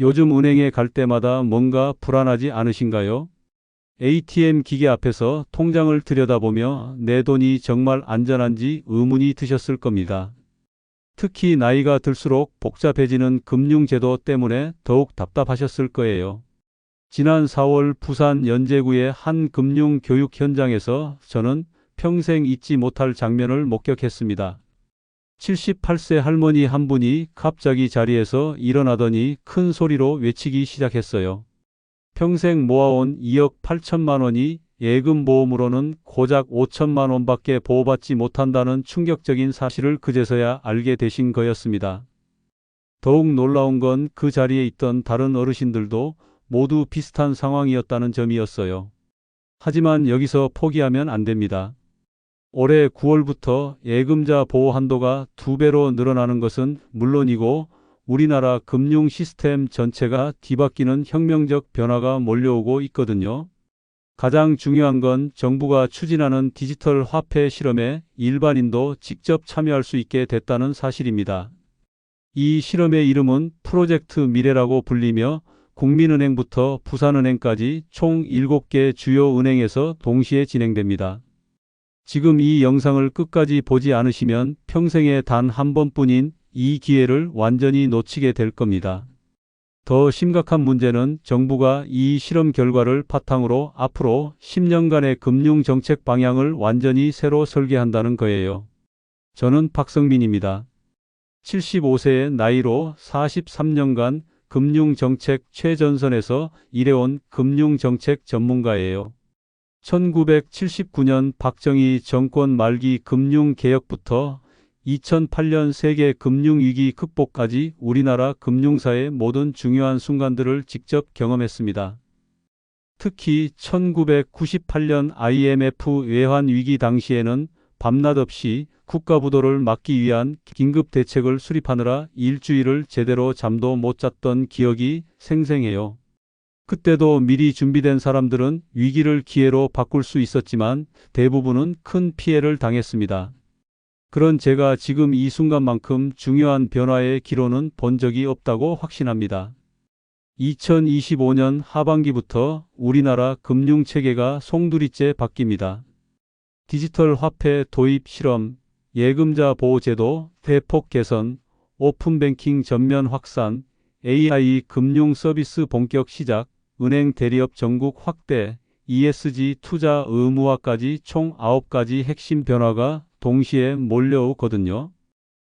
요즘 은행에 갈 때마다 뭔가 불안하지 않으신가요? ATM 기계 앞에서 통장을 들여다보며 내 돈이 정말 안전한지 의문이 드셨을 겁니다. 특히 나이가 들수록 복잡해지는 금융제도 때문에 더욱 답답하셨을 거예요. 지난 4월 부산 연제구의 한 금융교육 현장에서 저는 평생 잊지 못할 장면을 목격했습니다. 78세 할머니 한 분이 갑자기 자리에서 일어나더니 큰 소리로 외치기 시작했어요. 평생 모아온 2억 8천만 원이 예금 보험으로는 고작 5천만 원밖에 보호받지 못한다는 충격적인 사실을 그제서야 알게 되신 거였습니다. 더욱 놀라운 건 그 자리에 있던 다른 어르신들도 모두 비슷한 상황이었다는 점이었어요. 하지만 여기서 포기하면 안 됩니다. 올해 9월부터 예금자 보호 한도가 두 배로 늘어나는 것은 물론이고 우리나라 금융 시스템 전체가 뒤바뀌는 혁명적 변화가 몰려오고 있거든요. 가장 중요한 건 정부가 추진하는 디지털 화폐 실험에 일반인도 직접 참여할 수 있게 됐다는 사실입니다. 이 실험의 이름은 프로젝트 미래라고 불리며 국민은행부터 부산은행까지 총 7개 주요 은행에서 동시에 진행됩니다. 지금 이 영상을 끝까지 보지 않으시면 평생에 단 한 번뿐인 이 기회를 완전히 놓치게 될 겁니다. 더 심각한 문제는 정부가 이 실험 결과를 바탕으로 앞으로 10년간의 금융 정책 방향을 완전히 새로 설계한다는 거예요. 저는 박성민입니다. 75세의 나이로 43년간 금융 정책 최전선에서 일해온 금융 정책 전문가예요. 1979년 박정희 정권 말기 금융 개혁부터 2008년 세계 금융위기 극복까지 우리나라 금융사의 모든 중요한 순간들을 직접 경험했습니다. 특히 1998년 IMF 외환위기 당시에는 밤낮 없이 국가부도를 막기 위한 긴급 대책을 수립하느라 일주일을 제대로 잠도 못 잤던 기억이 생생해요. 그때도 미리 준비된 사람들은 위기를 기회로 바꿀 수 있었지만 대부분은 큰 피해를 당했습니다. 그런 제가 지금 이 순간만큼 중요한 변화의 기로는 본 적이 없다고 확신합니다. 2025년 하반기부터 우리나라 금융체계가 송두리째 바뀝니다. 디지털 화폐 도입 실험, 예금자 보호제도 대폭 개선, 오픈뱅킹 전면 확산, AI 금융 서비스 본격 시작, 은행 대리업 전국 확대, ESG 투자 의무화까지 총 9가지 핵심 변화가 동시에 몰려오거든요.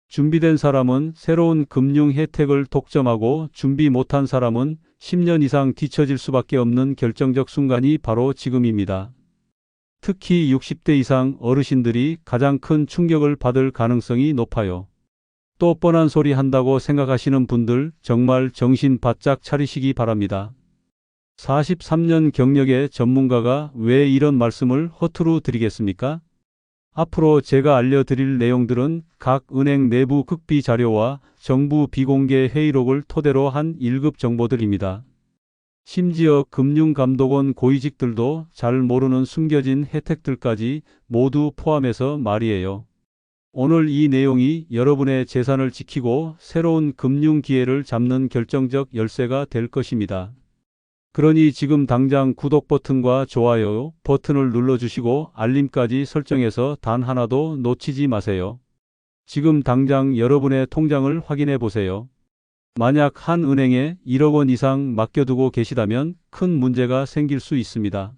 준비된 사람은 새로운 금융 혜택을 독점하고 준비 못한 사람은 10년 이상 뒤처질 수밖에 없는 결정적 순간이 바로 지금입니다. 특히 60대 이상 어르신들이 가장 큰 충격을 받을 가능성이 높아요. 또 뻔한 소리 한다고 생각하시는 분들 정말 정신 바짝 차리시기 바랍니다. 43년 경력의 전문가가 왜 이런 말씀을 허투루 드리겠습니까? 앞으로 제가 알려드릴 내용들은 각 은행 내부 극비 자료와 정부 비공개 회의록을 토대로 한 1급 정보들입니다. 심지어 금융감독원 고위직들도 잘 모르는 숨겨진 혜택들까지 모두 포함해서 말이에요. 오늘 이 내용이 여러분의 재산을 지키고 새로운 금융 기회를 잡는 결정적 열쇠가 될 것입니다. 그러니 지금 당장 구독 버튼과 좋아요 버튼을 눌러주시고 알림까지 설정해서 단 하나도 놓치지 마세요. 지금 당장 여러분의 통장을 확인해 보세요. 만약 한 은행에 1억 원 이상 맡겨두고 계시다면 큰 문제가 생길 수 있습니다.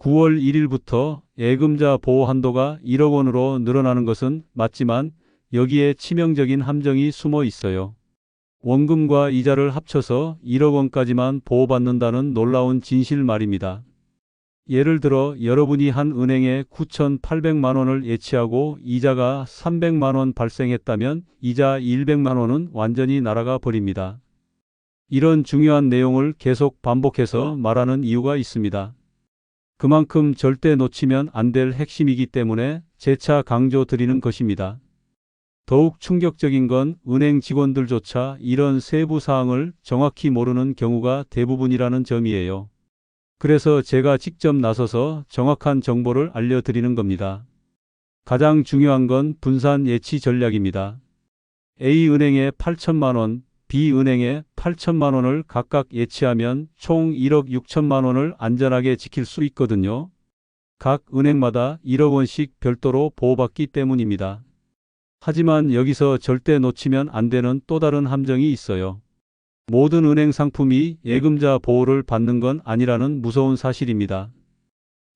9월 1일부터 예금자 보호 한도가 1억 원으로 늘어나는 것은 맞지만 여기에 치명적인 함정이 숨어 있어요. 원금과 이자를 합쳐서 1억 원까지만 보호받는다는 놀라운 진실 말입니다. 예를 들어 여러분이 한 은행에 9,800만 원을 예치하고 이자가 300만 원 발생했다면 이자 100만 원은 완전히 날아가 버립니다. 이런 중요한 내용을 계속 반복해서 말하는 이유가 있습니다. 그만큼 절대 놓치면 안 될 핵심이기 때문에 재차 강조 드리는 것입니다. 더욱 충격적인 건 은행 직원들조차 이런 세부 사항을 정확히 모르는 경우가 대부분이라는 점이에요. 그래서 제가 직접 나서서 정확한 정보를 알려드리는 겁니다. 가장 중요한 건 분산 예치 전략입니다. A은행에 8천만 원, B은행에 8천만 원을 각각 예치하면 총 1억 6천만 원을 안전하게 지킬 수 있거든요. 각 은행마다 1억 원씩 별도로 보호받기 때문입니다. 하지만 여기서 절대 놓치면 안 되는 또 다른 함정이 있어요. 모든 은행 상품이 예금자 보호를 받는 건 아니라는 무서운 사실입니다.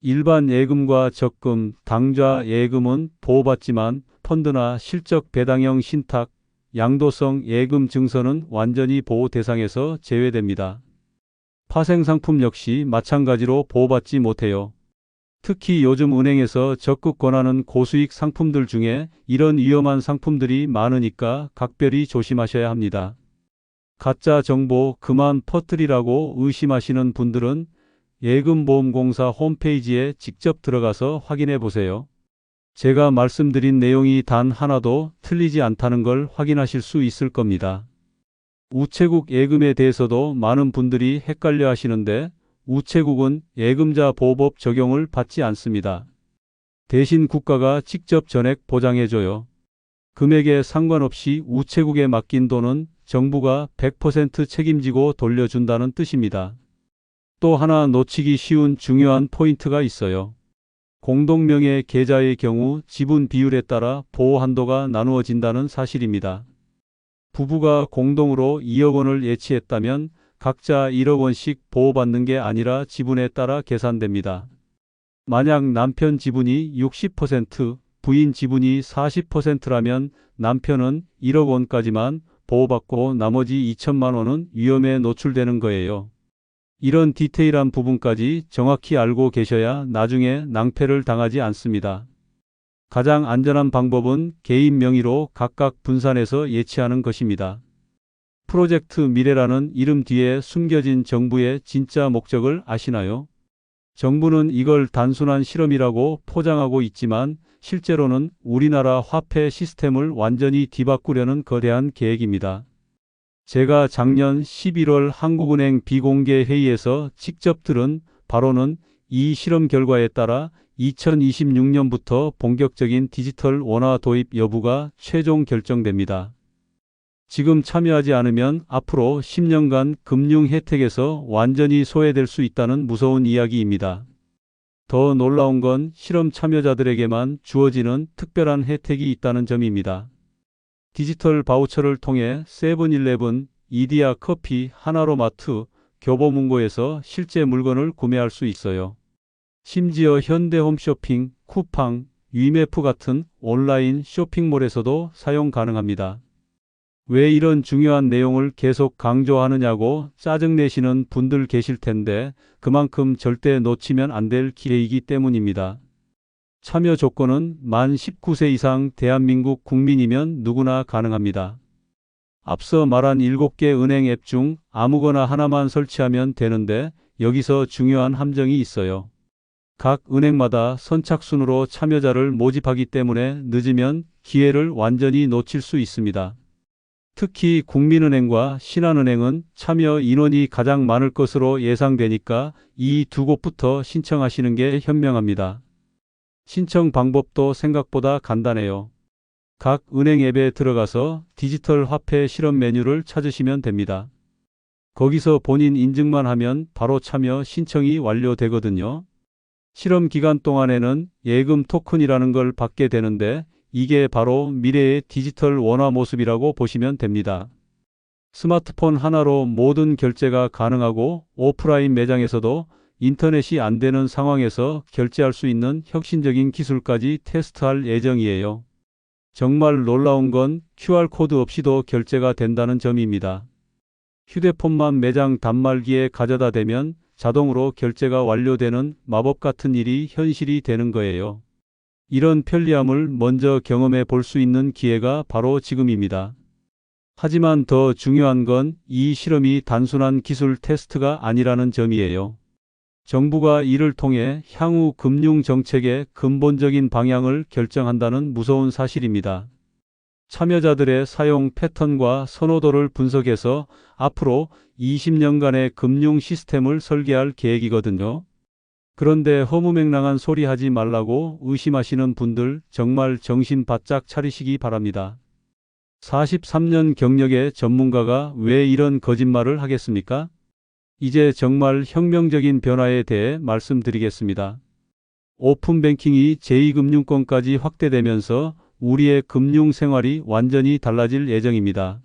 일반 예금과 적금, 당좌 예금은 보호받지만 펀드나 실적 배당형 신탁, 양도성 예금 증서는 완전히 보호 대상에서 제외됩니다. 파생 상품 역시 마찬가지로 보호받지 못해요. 특히 요즘 은행에서 적극 권하는 고수익 상품들 중에 이런 위험한 상품들이 많으니까 각별히 조심하셔야 합니다. 가짜 정보 그만 퍼뜨리라고 의심하시는 분들은 예금보험공사 홈페이지에 직접 들어가서 확인해 보세요. 제가 말씀드린 내용이 단 하나도 틀리지 않다는 걸 확인하실 수 있을 겁니다. 우체국 예금에 대해서도 많은 분들이 헷갈려 하시는데 우체국은 예금자 보호법 적용을 받지 않습니다. 대신 국가가 직접 전액 보장해줘요. 금액에 상관없이 우체국에 맡긴 돈은 정부가 100% 책임지고 돌려준다는 뜻입니다. 또 하나 놓치기 쉬운 중요한 포인트가 있어요. 공동명의 계좌의 경우 지분 비율에 따라 보호 한도가 나누어진다는 사실입니다. 부부가 공동으로 2억 원을 예치했다면 각자 1억 원씩 보호받는 게 아니라 지분에 따라 계산됩니다. 만약 남편 지분이 60%, 부인 지분이 40%라면 남편은 1억 원까지만 보호받고 나머지 2천만 원은 위험에 노출되는 거예요. 이런 디테일한 부분까지 정확히 알고 계셔야 나중에 낭패를 당하지 않습니다. 가장 안전한 방법은 개인 명의로 각각 분산해서 예치하는 것입니다. 프로젝트 미래라는 이름 뒤에 숨겨진 정부의 진짜 목적을 아시나요? 정부는 이걸 단순한 실험이라고 포장하고 있지만 실제로는 우리나라 화폐 시스템을 완전히 뒤바꾸려는 거대한 계획입니다. 제가 작년 11월 한국은행 비공개 회의에서 직접 들은 바로는 이 실험 결과에 따라 2026년부터 본격적인 디지털 원화 도입 여부가 최종 결정됩니다. 지금 참여하지 않으면 앞으로 10년간 금융 혜택에서 완전히 소외될 수 있다는 무서운 이야기입니다. 더 놀라운 건 실험 참여자들에게만 주어지는 특별한 혜택이 있다는 점입니다. 디지털 바우처를 통해 세븐일레븐, 이디야 커피, 하나로마트, 교보문고에서 실제 물건을 구매할 수 있어요. 심지어 현대 홈쇼핑, 쿠팡, 위메프 같은 온라인 쇼핑몰에서도 사용 가능합니다. 왜 이런 중요한 내용을 계속 강조하느냐고 짜증내시는 분들 계실 텐데 그만큼 절대 놓치면 안 될 기회이기 때문입니다. 참여 조건은 만 19세 이상 대한민국 국민이면 누구나 가능합니다. 앞서 말한 7개 은행 앱 중 아무거나 하나만 설치하면 되는데 여기서 중요한 함정이 있어요. 각 은행마다 선착순으로 참여자를 모집하기 때문에 늦으면 기회를 완전히 놓칠 수 있습니다. 특히 국민은행과 신한은행은 참여 인원이 가장 많을 것으로 예상되니까 이 두 곳부터 신청하시는 게 현명합니다. 신청 방법도 생각보다 간단해요. 각 은행 앱에 들어가서 디지털 화폐 실험 메뉴를 찾으시면 됩니다. 거기서 본인 인증만 하면 바로 참여 신청이 완료되거든요. 실험 기간 동안에는 예금 토큰이라는 걸 받게 되는데 이게 바로 미래의 디지털 원화 모습이라고 보시면 됩니다. 스마트폰 하나로 모든 결제가 가능하고 오프라인 매장에서도 인터넷이 안 되는 상황에서 결제할 수 있는 혁신적인 기술까지 테스트할 예정이에요. 정말 놀라운 건 QR코드 없이도 결제가 된다는 점입니다. 휴대폰만 매장 단말기에 가져다 대면 자동으로 결제가 완료되는 마법 같은 일이 현실이 되는 거예요. 이런 편리함을 먼저 경험해 볼 수 있는 기회가 바로 지금입니다. 하지만 더 중요한 건 이 실험이 단순한 기술 테스트가 아니라는 점이에요. 정부가 이를 통해 향후 금융 정책의 근본적인 방향을 결정한다는 무서운 사실입니다. 참여자들의 사용 패턴과 선호도를 분석해서 앞으로 20년간의 금융 시스템을 설계할 계획이거든요. 그런데 허무맹랑한 소리 하지 말라고 의심하시는 분들 정말 정신 바짝 차리시기 바랍니다. 43년 경력의 전문가가 왜 이런 거짓말을 하겠습니까? 이제 정말 혁명적인 변화에 대해 말씀드리겠습니다. 오픈뱅킹이 제2금융권까지 확대되면서 우리의 금융 생활이 완전히 달라질 예정입니다.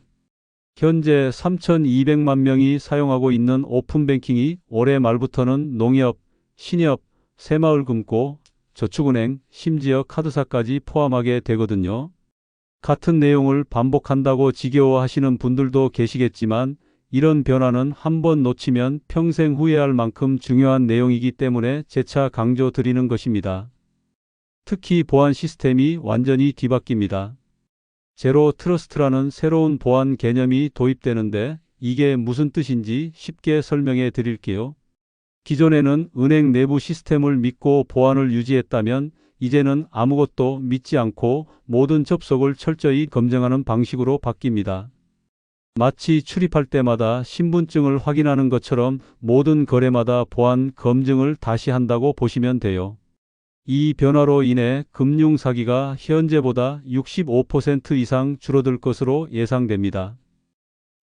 현재 3,200만 명이 사용하고 있는 오픈뱅킹이 올해 말부터는 농협, 신협, 새마을금고, 저축은행, 심지어 카드사까지 포함하게 되거든요. 같은 내용을 반복한다고 지겨워하시는 분들도 계시겠지만 이런 변화는 한 번 놓치면 평생 후회할 만큼 중요한 내용이기 때문에 재차 강조 드리는 것입니다. 특히 보안 시스템이 완전히 뒤바뀝니다. 제로 트러스트라는 새로운 보안 개념이 도입되는데 이게 무슨 뜻인지 쉽게 설명해 드릴게요. 기존에는 은행 내부 시스템을 믿고 보안을 유지했다면 이제는 아무것도 믿지 않고 모든 접속을 철저히 검증하는 방식으로 바뀝니다. 마치 출입할 때마다 신분증을 확인하는 것처럼 모든 거래마다 보안 검증을 다시 한다고 보시면 돼요. 이 변화로 인해 금융 사기가 현재보다 65% 이상 줄어들 것으로 예상됩니다.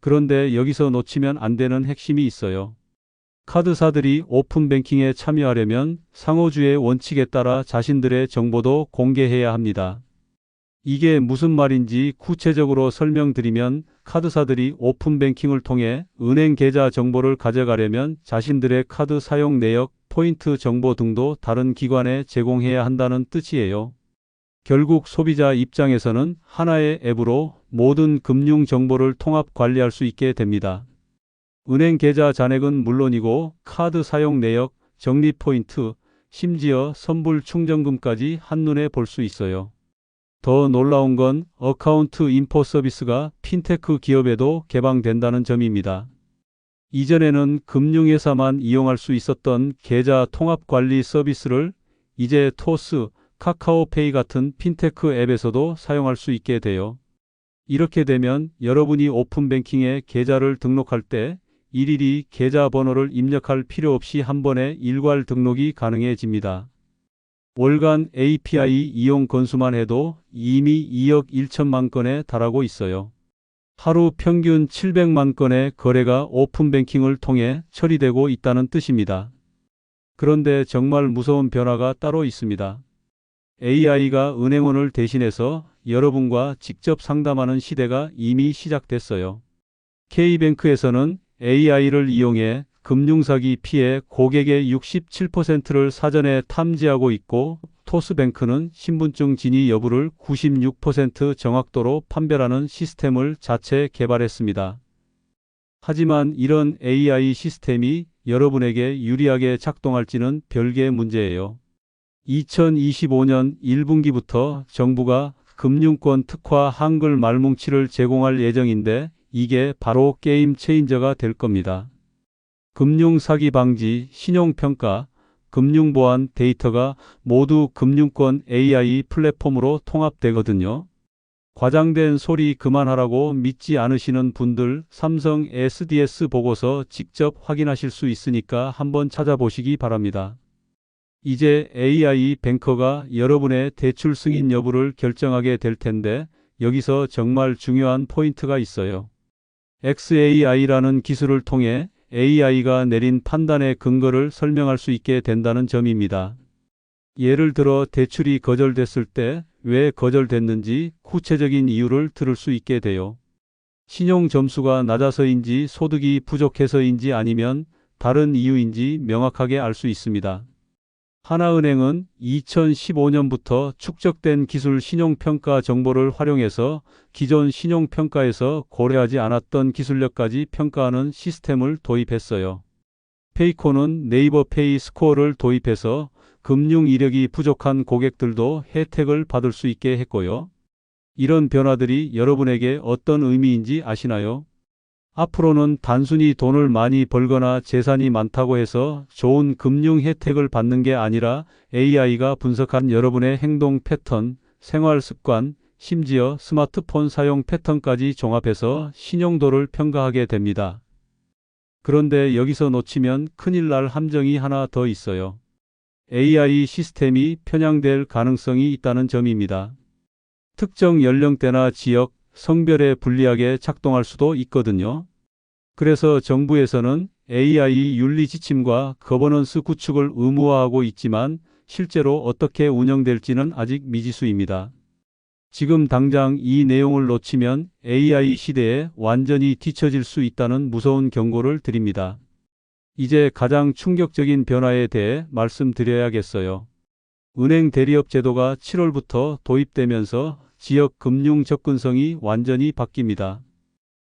그런데 여기서 놓치면 안 되는 핵심이 있어요. 카드사들이 오픈뱅킹에 참여하려면 상호주의 원칙에 따라 자신들의 정보도 공개해야 합니다. 이게 무슨 말인지 구체적으로 설명드리면 카드사들이 오픈뱅킹을 통해 은행 계좌 정보를 가져가려면 자신들의 카드 사용 내역, 포인트 정보 등도 다른 기관에 제공해야 한다는 뜻이에요. 결국 소비자 입장에서는 하나의 앱으로 모든 금융 정보를 통합 관리할 수 있게 됩니다. 은행 계좌 잔액은 물론이고 카드 사용 내역, 적립 포인트, 심지어 선불 충전금까지 한눈에 볼 수 있어요. 더 놀라운 건 어카운트 인포 서비스가 핀테크 기업에도 개방된다는 점입니다. 이전에는 금융회사만 이용할 수 있었던 계좌 통합 관리 서비스를 이제 토스, 카카오페이 같은 핀테크 앱에서도 사용할 수 있게 돼요. 이렇게 되면 여러분이 오픈뱅킹에 계좌를 등록할 때 일일이 계좌 번호를 입력할 필요 없이 한 번에 일괄 등록이 가능해집니다. 월간 API 이용 건수만 해도 이미 2억 1천만 건에 달하고 있어요. 하루 평균 700만 건의 거래가 오픈뱅킹을 통해 처리되고 있다는 뜻입니다. 그런데 정말 무서운 변화가 따로 있습니다. AI가 은행원을 대신해서 여러분과 직접 상담하는 시대가 이미 시작됐어요. K뱅크에서는 AI를 이용해 금융사기 피해 고객의 67%를 사전에 탐지하고 있고 토스뱅크는 신분증 진위 여부를 96% 정확도로 판별하는 시스템을 자체 개발했습니다. 하지만 이런 AI 시스템이 여러분에게 유리하게 작동할지는 별개의 문제예요. 2025년 1분기부터 정부가 금융권 특화 한글 말뭉치를 제공할 예정인데 이게 바로 게임 체인저가 될 겁니다. 금융 사기 방지, 신용평가, 금융보안 데이터가 모두 금융권 AI 플랫폼으로 통합되거든요. 과장된 소리 그만하라고 믿지 않으시는 분들 삼성 SDS 보고서 직접 확인하실 수 있으니까 한번 찾아보시기 바랍니다. 이제 AI 뱅커가 여러분의 대출 승인 여부를 결정하게 될 텐데 여기서 정말 중요한 포인트가 있어요. XAI라는 기술을 통해 AI가 내린 판단의 근거를 설명할 수 있게 된다는 점입니다. 예를 들어 대출이 거절됐을 때 왜 거절됐는지 구체적인 이유를 들을 수 있게 돼요. 신용 점수가 낮아서인지 소득이 부족해서인지 아니면 다른 이유인지 명확하게 알 수 있습니다. 하나은행은 2015년부터 축적된 기술 신용평가 정보를 활용해서 기존 신용평가에서 고려하지 않았던 기술력까지 평가하는 시스템을 도입했어요. 페이코는 네이버 페이 스코어를 도입해서 금융 이력이 부족한 고객들도 혜택을 받을 수 있게 했고요. 이런 변화들이 여러분에게 어떤 의미인지 아시나요? 앞으로는 단순히 돈을 많이 벌거나 재산이 많다고 해서 좋은 금융 혜택을 받는 게 아니라 AI가 분석한 여러분의 행동 패턴, 생활 습관, 심지어 스마트폰 사용 패턴까지 종합해서 신용도를 평가하게 됩니다. 그런데 여기서 놓치면 큰일 날 함정이 하나 더 있어요. AI 시스템이 편향될 가능성이 있다는 점입니다. 특정 연령대나 지역, 성별에 불리하게 작동할 수도 있거든요. 그래서 정부에서는 AI 윤리 지침과 거버넌스 구축을 의무화하고 있지만 실제로 어떻게 운영될지는 아직 미지수입니다. 지금 당장 이 내용을 놓치면 AI 시대에 완전히 뒤처질 수 있다는 무서운 경고를 드립니다. 이제 가장 충격적인 변화에 대해 말씀드려야겠어요. 은행 대리업 제도가 7월부터 도입되면서 지역 금융 접근성이 완전히 바뀝니다.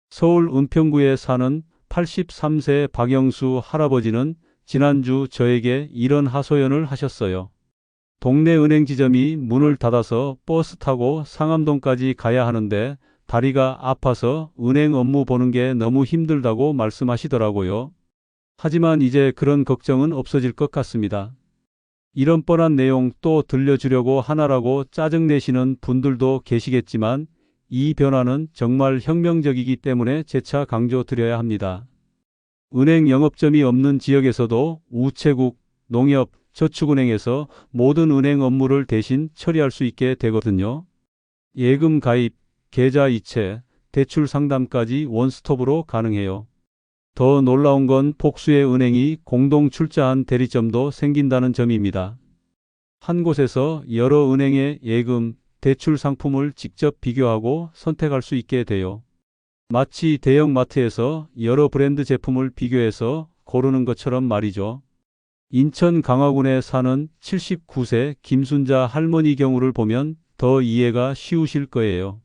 서울 은평구에 사는 83세 박영수 할아버지는 지난주 저에게 이런 하소연을 하셨어요. 동네 은행 지점이 문을 닫아서 버스 타고 상암동까지 가야 하는데 다리가 아파서 은행 업무 보는 게 너무 힘들다고 말씀하시더라고요. 하지만 이제 그런 걱정은 없어질 것 같습니다. 이런 뻔한 내용 또 들려주려고 하나라고 짜증내시는 분들도 계시겠지만 이 변화는 정말 혁명적이기 때문에 재차 강조드려야 합니다. 은행 영업점이 없는 지역에서도 우체국, 농협, 저축은행에서 모든 은행 업무를 대신 처리할 수 있게 되거든요. 예금 가입, 계좌 이체, 대출 상담까지 원스톱으로 가능해요. 더 놀라운 건 복수의 은행이 공동 출자한 대리점도 생긴다는 점입니다. 한 곳에서 여러 은행의 예금, 대출 상품을 직접 비교하고 선택할 수 있게 돼요. 마치 대형 마트에서 여러 브랜드 제품을 비교해서 고르는 것처럼 말이죠. 인천 강화군에 사는 79세 김순자 할머니 경우를 보면 더 이해가 쉬우실 거예요.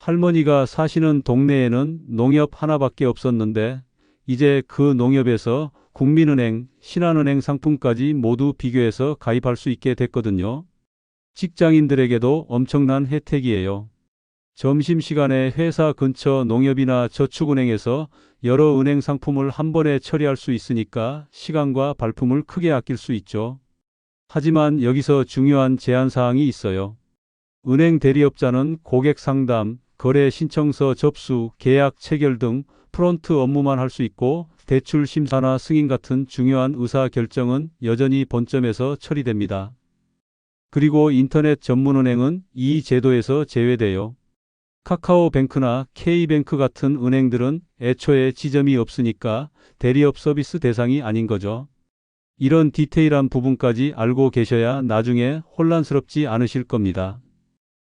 할머니가 사시는 동네에는 농협 하나밖에 없었는데 이제 그 농협에서 국민은행, 신한은행 상품까지 모두 비교해서 가입할 수 있게 됐거든요. 직장인들에게도 엄청난 혜택이에요. 점심시간에 회사 근처 농협이나 저축은행에서 여러 은행 상품을 한 번에 처리할 수 있으니까 시간과 발품을 크게 아낄 수 있죠. 하지만 여기서 중요한 제한 사항이 있어요. 은행 대리업자는 고객 상담, 거래 신청서 접수, 계약 체결 등 프론트 업무만 할 수 있고 대출 심사나 승인 같은 중요한 의사 결정은 여전히 본점에서 처리됩니다. 그리고 인터넷 전문은행은 이 제도에서 제외돼요. 카카오뱅크나 K뱅크 같은 은행들은 애초에 지점이 없으니까 대리업 서비스 대상이 아닌 거죠. 이런 디테일한 부분까지 알고 계셔야 나중에 혼란스럽지 않으실 겁니다.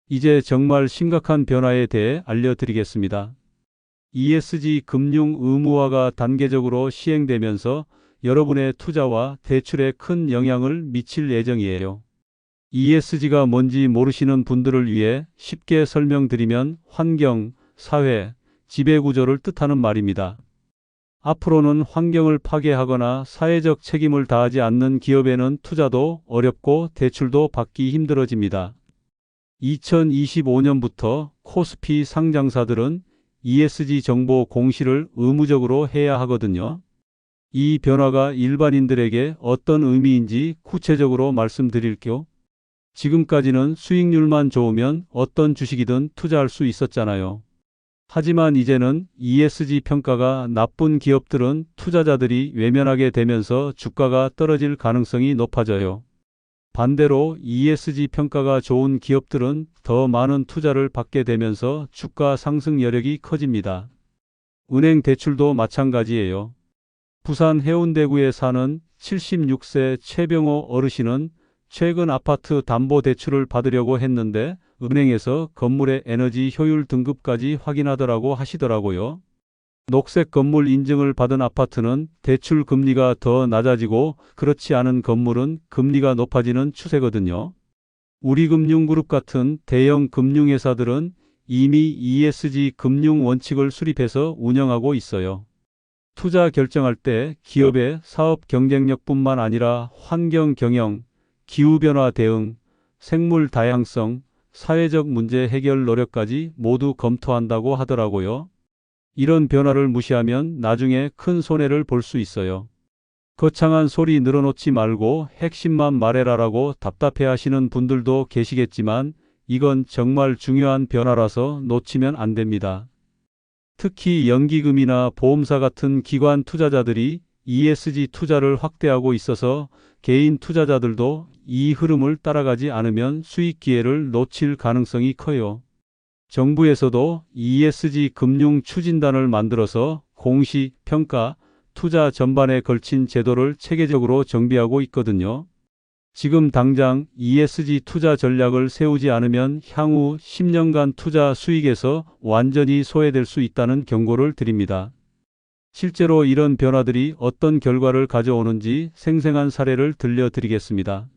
이제 정말 심각한 변화에 대해 알려드리겠습니다. ESG 금융 의무화가 단계적으로 시행되면서 여러분의 투자와 대출에 큰 영향을 미칠 예정이에요. ESG가 뭔지 모르시는 분들을 위해 쉽게 설명드리면 환경, 사회, 지배구조를 뜻하는 말입니다. 앞으로는 환경을 파괴하거나 사회적 책임을 다하지 않는 기업에는 투자도 어렵고 대출도 받기 힘들어집니다. 2025년부터 코스피 상장사들은 ESG 정보 공시를 의무적으로 해야 하거든요. 이 변화가 일반인들에게 어떤 의미인지 구체적으로 말씀드릴게요. 지금까지는 수익률만 좋으면 어떤 주식이든 투자할 수 있었잖아요. 하지만 이제는 ESG 평가가 나쁜 기업들은 투자자들이 외면하게 되면서 주가가 떨어질 가능성이 높아져요. 반대로 ESG 평가가 좋은 기업들은 더 많은 투자를 받게 되면서 주가 상승 여력이 커집니다. 은행 대출도 마찬가지예요. 부산 해운대구에 사는 76세 최병호 어르신은 최근 아파트 담보 대출을 받으려고 했는데 은행에서 건물의 에너지 효율 등급까지 확인하더라고 하시더라고요. 녹색 건물 인증을 받은 아파트는 대출 금리가 더 낮아지고 그렇지 않은 건물은 금리가 높아지는 추세거든요. 우리금융그룹 같은 대형 금융회사들은 이미 ESG 금융 원칙을 수립해서 운영하고 있어요. 투자 결정할 때 기업의 사업 경쟁력뿐만 아니라 환경 경영, 기후변화 대응, 생물 다양성, 사회적 문제 해결 노력까지 모두 검토한다고 하더라고요. 이런 변화를 무시하면 나중에 큰 손해를 볼 수 있어요. 거창한 소리 늘어놓지 말고 핵심만 말해라라고 답답해 하시는 분들도 계시겠지만 이건 정말 중요한 변화라서 놓치면 안 됩니다. 특히 연기금이나 보험사 같은 기관 투자자들이 ESG 투자를 확대하고 있어서 개인 투자자들도 이 흐름을 따라가지 않으면 수익 기회를 놓칠 가능성이 커요. 정부에서도 ESG 금융 추진단을 만들어서 공시, 평가, 투자 전반에 걸친 제도를 체계적으로 정비하고 있거든요. 지금 당장 ESG 투자 전략을 세우지 않으면 향후 10년간 투자 수익에서 완전히 소외될 수 있다는 경고를 드립니다. 실제로 이런 변화들이 어떤 결과를 가져오는지 생생한 사례를 들려드리겠습니다.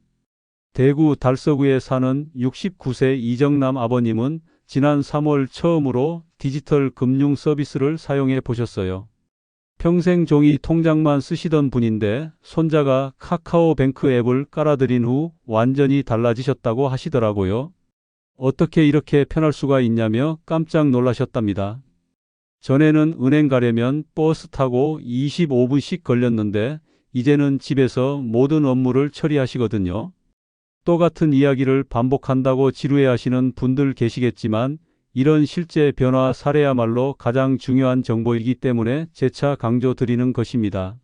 대구 달서구에 사는 69세 이정남 아버님은 지난 3월 처음으로 디지털 금융 서비스를 사용해 보셨어요. 평생 종이 통장만 쓰시던 분인데 손자가 카카오뱅크 앱을 깔아드린 후 완전히 달라지셨다고 하시더라고요. 어떻게 이렇게 편할 수가 있냐며 깜짝 놀라셨답니다. 전에는 은행 가려면 버스 타고 25분씩 걸렸는데 이제는 집에서 모든 업무를 처리하시거든요. 똑같은 이야기를 반복한다고 지루해 하시는 분들 계시겠지만 이런 실제 변화 사례야말로 가장 중요한 정보이기 때문에 재차 강조드리는 것입니다.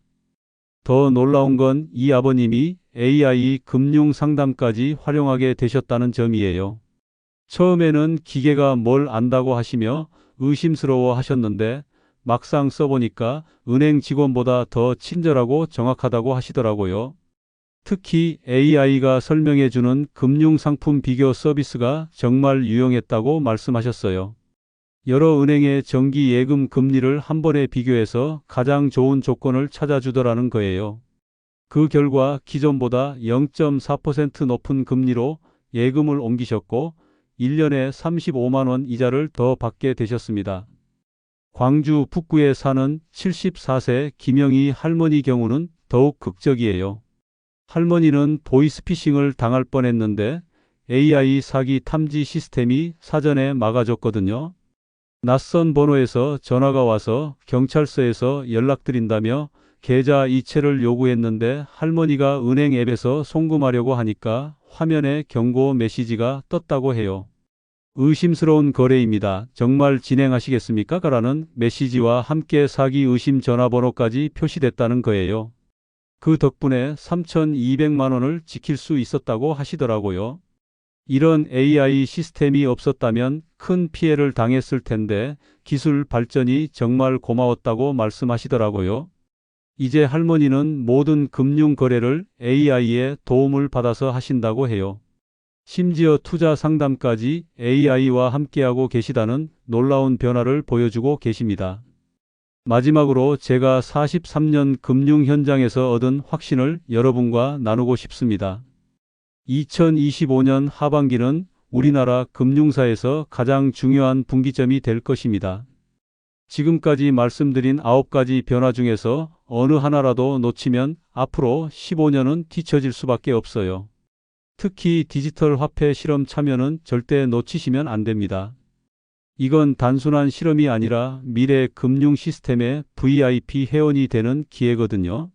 더 놀라운 건 이 아버님이 AI 금융 상담까지 활용하게 되셨다는 점이에요. 처음에는 기계가 뭘 안다고 하시며 의심스러워 하셨는데 막상 써보니까 은행 직원보다 더 친절하고 정확하다고 하시더라고요. 특히 AI가 설명해주는 금융상품 비교 서비스가 정말 유용했다고 말씀하셨어요. 여러 은행의 정기 예금 금리를 한 번에 비교해서 가장 좋은 조건을 찾아주더라는 거예요. 그 결과 기존보다 0.4% 높은 금리로 예금을 옮기셨고 1년에 35만 원 이자를 더 받게 되셨습니다. 광주 북구에 사는 74세 김영희 할머니 경우는 더욱 극적이에요. 할머니는 보이스피싱을 당할 뻔했는데 AI 사기 탐지 시스템이 사전에 막아줬거든요. 낯선 번호에서 전화가 와서 경찰서에서 연락드린다며 계좌 이체를 요구했는데 할머니가 은행 앱에서 송금하려고 하니까 화면에 경고 메시지가 떴다고 해요. 의심스러운 거래입니다. 정말 진행하시겠습니까? 라는 메시지와 함께 사기 의심 전화번호까지 표시됐다는 거예요. 그 덕분에 3,200만 원을 지킬 수 있었다고 하시더라고요. 이런 AI 시스템이 없었다면 큰 피해를 당했을 텐데 기술 발전이 정말 고마웠다고 말씀하시더라고요. 이제 할머니는 모든 금융 거래를 AI의 도움을 받아서 하신다고 해요. 심지어 투자 상담까지 AI와 함께하고 계시다는 놀라운 변화를 보여주고 계십니다. 마지막으로 제가 43년 금융 현장에서 얻은 확신을 여러분과 나누고 싶습니다. 2025년 하반기는 우리나라 금융사에서 가장 중요한 분기점이 될 것입니다. 지금까지 말씀드린 9가지 변화 중에서 어느 하나라도 놓치면 앞으로 15년은 뒤처질 수밖에 없어요. 특히 디지털 화폐 실험 참여는 절대 놓치시면 안 됩니다. 이건 단순한 실험이 아니라 미래 금융 시스템의 VIP 회원이 되는 기회거든요.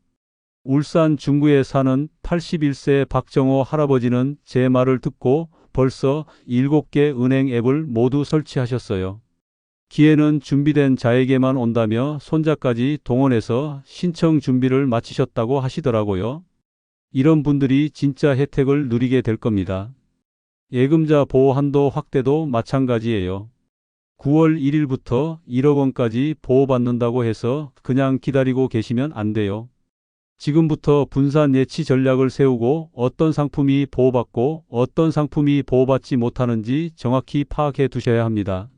울산 중구에 사는 81세 박정호 할아버지는 제 말을 듣고 벌써 7개 은행 앱을 모두 설치하셨어요. 기회는 준비된 자에게만 온다며 손자까지 동원해서 신청 준비를 마치셨다고 하시더라고요. 이런 분들이 진짜 혜택을 누리게 될 겁니다. 예금자 보호 한도 확대도 마찬가지예요. 9월 1일부터 1억 원까지 보호받는다고 해서 그냥 기다리고 계시면 안 돼요. 지금부터 분산 예치 전략을 세우고 어떤 상품이 보호받고 어떤 상품이 보호받지 못하는지 정확히 파악해 두셔야 합니다.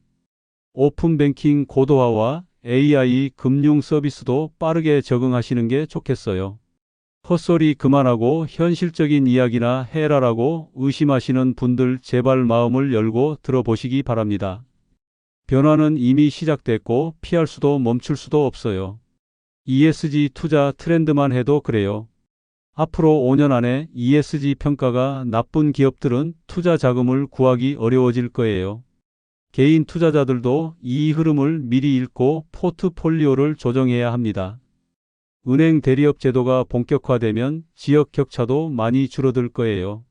오픈뱅킹 고도화와 AI 금융 서비스도 빠르게 적응하시는 게 좋겠어요. 헛소리 그만하고 현실적인 이야기나 해라라고 의심하시는 분들 제발 마음을 열고 들어보시기 바랍니다. 변화는 이미 시작됐고 피할 수도 멈출 수도 없어요. ESG 투자 트렌드만 해도 그래요. 앞으로 5년 안에 ESG 평가가 나쁜 기업들은 투자 자금을 구하기 어려워질 거예요. 개인 투자자들도 이 흐름을 미리 읽고 포트폴리오를 조정해야 합니다. 은행 대리업 제도가 본격화되면 지역 격차도 많이 줄어들 거예요.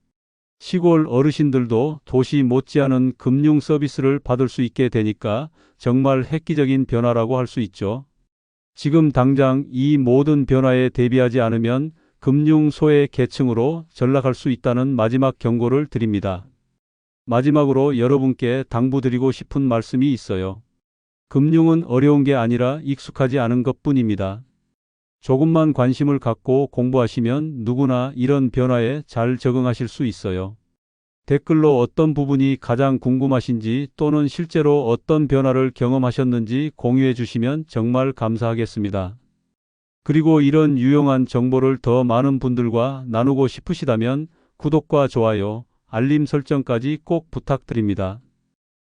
시골 어르신들도 도시 못지않은 금융 서비스를 받을 수 있게 되니까 정말 획기적인 변화라고 할 수 있죠. 지금 당장 이 모든 변화에 대비하지 않으면 금융 소외 계층으로 전락할 수 있다는 마지막 경고를 드립니다. 마지막으로 여러분께 당부드리고 싶은 말씀이 있어요. 금융은 어려운 게 아니라 익숙하지 않은 것 뿐입니다. 조금만 관심을 갖고 공부하시면 누구나 이런 변화에 잘 적응하실 수 있어요. 댓글로 어떤 부분이 가장 궁금하신지 또는 실제로 어떤 변화를 경험하셨는지 공유해 주시면 정말 감사하겠습니다. 그리고 이런 유용한 정보를 더 많은 분들과 나누고 싶으시다면 구독과 좋아요, 알림 설정까지 꼭 부탁드립니다.